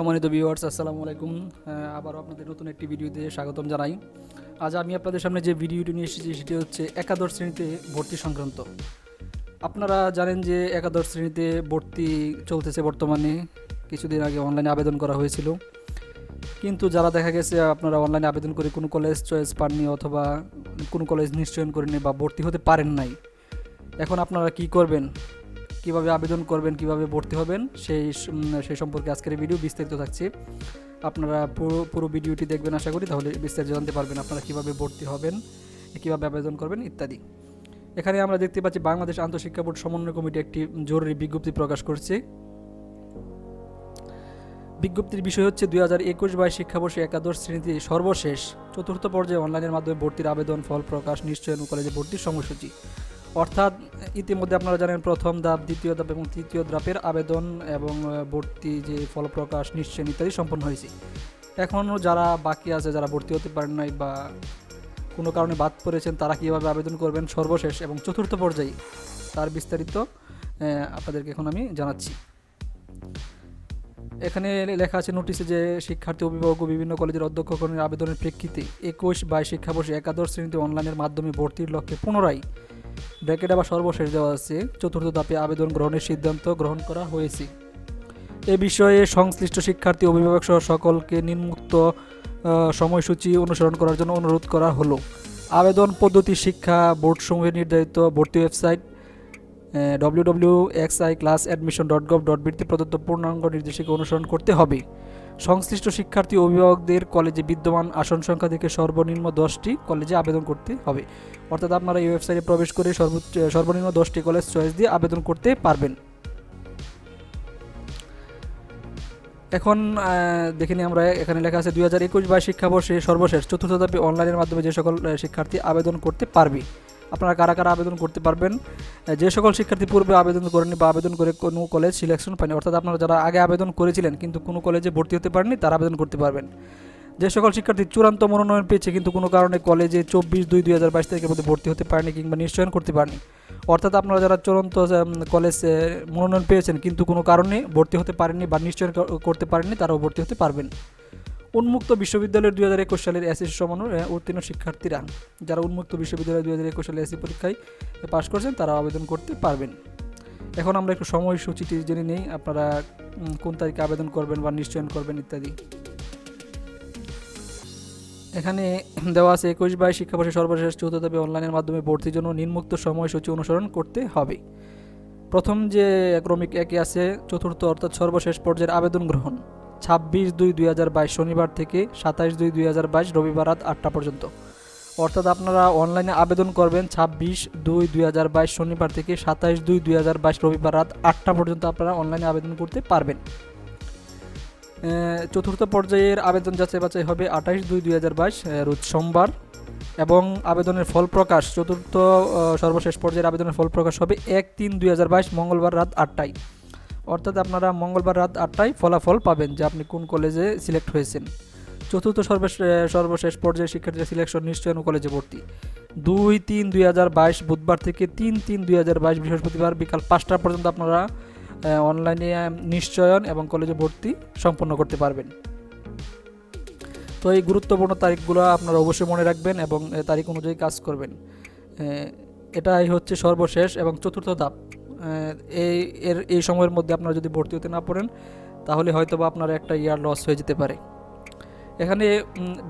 সম্মানিত ভিউয়ার্স আসসালামু আলাইকুম। আবারও আপনাদের নতুন একটি ভিডিওতে স্বাগতম জানাই। আজ আমি আপনাদের সামনে যে ভিডিওটি নিয়ে এসেছি, সেটি হচ্ছে একাদশ শ্রেণীতে ভর্তি সংক্রান্ত। আপনারা জানেন যে একাদশ শ্রেণীতে ভর্তি চলতেছে বর্তমানে। কিছুদিন আগে অনলাইনে আবেদন করা হয়েছিল। কিন্তু যারা দেখা গেছে, আপনারা অনলাইনে আবেদন করে কোনো কলেজ চয়েস পাননি অথবা কোনো কলেজ নিশ্চয়ন করেনি বা ভর্তি হতে পারেন নাই। এখন আপনারা কি করবেন? কীভাবে আবেদন করবেন, কীভাবে ভর্তি হবেন, সেই সেই সম্পর্কে আজকের ভিডিও বিস্তারিত থাকছে। আপনারা পুরো পুরো ভিডিওটি দেখবেন আশা করি, তাহলে বিস্তারিত জানতে পারবেন আপনারা কীভাবে ভর্তি হবেন, কীভাবে আবেদন করবেন, ইত্যাদি। এখানে আমরা দেখতে পাচ্ছি বাংলাদেশ আন্তঃশিক্ষা বোর্ড সমন্বয় কমিটি একটি জরুরি বিজ্ঞপ্তি প্রকাশ করছে। বিজ্ঞপ্তির বিষয় হচ্ছে দুই হাজার একুশ বাইশ শিক্ষাবর্ষে একাদশ শ্রেণীতে সর্বশেষ, চতুর্থ পর্যায়ে অনলাইনের মাধ্যমে ভর্তির আবেদন ফল প্রকাশ, নিশ্চয়ন কলেজে ভর্তির সময়সূচি। অর্থাৎ ইতিমধ্যে আপনারা জানেন প্রথম ধাপ, দ্বিতীয় ধাপ এবং তৃতীয় ধাপের আবেদন এবং ভর্তি যে ফল প্রকাশ নিশ্চয়ন ইত্যাদি সম্পন্ন হয়েছে। এখনও যারা বাকি আছে, যারা ভর্তি হতে পারেন নাই বা কোনো কারণে বাদ পড়েছেন, তারা কীভাবে আবেদন করবেন? সর্বশেষ এবং চতুর্থ পর্যায়ে তার বিস্তারিত আপনাদেরকে এখন আমি জানাচ্ছি। এখানে লেখা আছে নোটিশে যে শিক্ষার্থী, অভিভাবক ও বিভিন্ন কলেজের অধ্যক্ষগণের আবেদনের প্রেক্ষিতে একুশ বাইশ শিক্ষাবর্ষে একাদশ শ্রেণীতে অনলাইনের মাধ্যমে ভর্তির লক্ষ্যে পুনরায় ব্র্যাকেট আবার সর্বশেষ দেওয়া আছে। চতুর্থ ধাপে আবেদন গ্রহণের সিদ্ধান্ত গ্রহণ করা হয়েছে। এ বিষয়ে সংশ্লিষ্ট শিক্ষার্থী, অভিভাবক সহ সকলকে নিম্মুক্ত সময়সূচি অনুসরণ করার জন্য অনুরোধ করা হলো। আবেদন পদ্ধতি শিক্ষা বোর্ড সমূহের নির্ধারিত, ভর্তি website W W X I class admission dot gov dot বিতে প্রদত্ত পূর্ণাঙ্গ নির্দেশিকা অনুসরণ করতে হবে। সংশ্লিষ্ট শিক্ষার্থী অভিভাবকদের কলেজে বিদ্যমান আসন সংখ্যা থেকে সর্বনিম্ন দশটি কলেজে আবেদন করতে হবে। অর্থাৎ আপনারা এই ওয়েবসাইটে প্রবেশ করে সর্বোচ্চ, সর্বনিম্ন দশটি কলেজ চয়েস দিয়ে আবেদন করতে পারবেন। এখন দেখে নিই আমরা, এখানে লেখা আছে, দুই হাজার একুশ বাইশ শিক্ষাবর্ষে সর্বশেষ চতুর্থ ধাপে অনলাইনের মাধ্যমে যে সকল শিক্ষার্থী আবেদন করতে পারবে। আপনারা কারা কারা আবেদন করতে পারবেন যে সকল শিক্ষার্থী পূর্বে আবেদন করেনি বা আবেদন করে কোনো কলেজ সিলেকশন পায়নি, অর্থাৎ আপনারা যারা আগে আবেদন করেছিলেন কিন্তু কোনো কলেজে ভর্তি হতে পারেননি, তারা আবেদন করতে পারবেন। যে সকল শিক্ষার্থী চূড়ান্ত মনোনয়ন পেয়েছে কিন্তু কোনো কারণে কলেজে চব্বিশ দুই দুই হাজার বাইশ তারিখের মধ্যে ভর্তি হতে পারেনি কিংবা নিশ্চয়ন করতে পারেনি। অর্থাৎ আপনারা যারা চূড়ান্ত কলেজে মনোনয়ন পেয়েছেন কিন্তু কোনো কারণে ভর্তি হতে পারেননি বা নিশ্চয়ন করতে পারেননি, তারাও ভর্তি হতে পারবেন। উন্মুক্ত বিশ্ববিদ্যালয়ের দুই হাজার একুশ সালের এসএসসি সমান উত্তীর্ণ শিক্ষার্থীরা যারা উন্মুক্ত বিশ্ববিদ্যালয়ের দুই হাজার একুশ সালে এসএসসি পরীক্ষায় পাশ করছেন, তারা আবেদন করতে পারবেন। এখন আমরা একটু সময়সূচিটি জেনে নেই, আপনারা কোন তারিখে আবেদন করবেন বা নিশ্চয়ন করবেন ইত্যাদি। এখানে দেওয়া আছে, একুশ বাইশ শিক্ষাবর্ষে সর্বশেষ চতুর্থ অনলাইনের মাধ্যমে ভর্তির জন্য নিম্মুক্ত সময়সূচি অনুসরণ করতে হবে। প্রথম যে ক্রমিক একে আছে, চতুর্থ অর্থাৎ সর্বশেষ পর্যায়ের আবেদন গ্রহণ। ছাব্বিশ দুই দুই হাজার বাইশ শনিবার থেকে সাতাইশ দুই দুই হাজার বাইশ রবিবার রাত আটটা পর্যন্ত। অর্থাৎ আপনারা অনলাইনে আবেদন করবেন ছাব্বিশ দুই দুই হাজার বাইশ শনিবার থেকে সাতাইশ দুই দুই হাজার বাইশ রবিবার রাত আটটা পর্যন্ত আপনারা অনলাইনে আবেদন করতে পারবেন। চতুর্থ পর্যায়ের আবেদন যাচাই বাছাই হবে আঠাইশ দুই দুই হাজার বাইশ রোজ সোমবার এবং আবেদনের ফল প্রকাশ চতুর্থ সর্বশেষ পর্যায়ের আবেদনের ফল প্রকাশ হবে এক তিন দুই হাজার বাইশ মঙ্গলবার রাত আটটায়। অর্থাৎ আপনারা মঙ্গলবার রাত আটটায় ফলাফল পাবেন যে আপনি কোন কলেজে সিলেক্ট হয়েছেন। চতুর্থ সর্বশেষ সর্বশেষ পর্যায়ে শিক্ষার্থীর সিলেকশন নিশ্চয়ন ও কলেজে ভর্তি। দুই তিন দুই হাজার বাইশ বুধবার থেকে তিন তিন দুই হাজার বাইশ বৃহস্পতিবার বিকাল পাঁচটা পর্যন্ত আপনারা অনলাইনে নিশ্চয়ন এবং কলেজে ভর্তি সম্পন্ন করতে পারবেন। তো এই গুরুত্বপূর্ণ তারিখগুলো আপনারা অবশ্যই মনে রাখবেন এবং তারিখ অনুযায়ী কাজ করবেন। এটাই হচ্ছে সর্বশেষ এবং চতুর্থ ধাপ। এই এর, এই সময়ের মধ্যে আপনারা যদি ভর্তি হতে না পড়েন, তাহলে হয়তো বা আপনার একটা ইয়ার লস হয়ে যেতে পারে। এখানে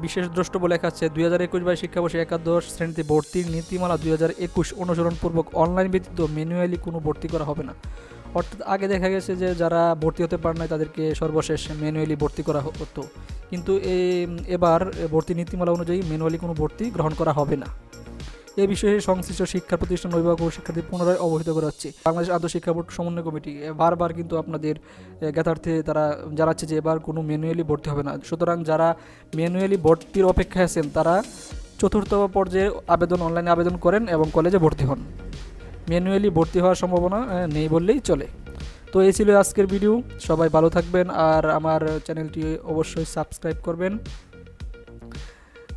বিশেষ দ্রষ্টব্য লেখা আছে, দুই হাজার একুশ বাই শিক্ষাবর্ষে একাদশ শ্রেণীতে ভর্তির নীতিমালা দুই হাজার একুশ অনুসরণপূর্বক অনলাইন ব্যতীত ম্যানুয়ালি কোনো ভর্তি করা হবে না। অর্থাৎ আগে দেখা গেছে যে যারা ভর্তি হতে পারে নাই, তাদেরকে সর্বশেষ ম্যানুয়ালি ভর্তি করা হতো। কিন্তু এবার ভর্তি নীতিমালা অনুযায়ী ম্যানুয়ালি কোনো ভর্তি গ্রহণ করা হবে না। এ বিষয়ে সংশ্লিষ্ট শিক্ষা প্রতিষ্ঠান অভিভাবক ও শিক্ষার্থী পুনরায় অবহিত করা হচ্ছে বাংলাদেশ আদর্শ শিক্ষা বোর্ড সমন্বয় কমিটি বারবার কিন্তু আপনাদের জ্ঞাতার্থে তারা জানাচ্ছে যে এবার কোনো ম্যানুয়ালি ভর্তি হবে না। সুতরাং যারা ম্যানুয়ালি ভর্তির অপেক্ষায় আছেন, তারা চতুর্থ পর্যায়ে আবেদন, অনলাইনে আবেদন করেন এবং কলেজে ভর্তি হন। ম্যানুয়ালি ভর্তি হওয়ার সম্ভাবনা নেই বললেই চলে। তো এই ছিল আজকের ভিডিও। সবাই ভালো থাকবেন আর আমার চ্যানেলটি অবশ্যই সাবস্ক্রাইব করবেন।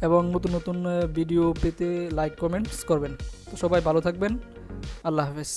এবং নতুন নতুন ভিডিও পেতে লাইক কমেন্টস করবেন। তো সবাই ভালো থাকবেন। আল্লাহ হাফেজ।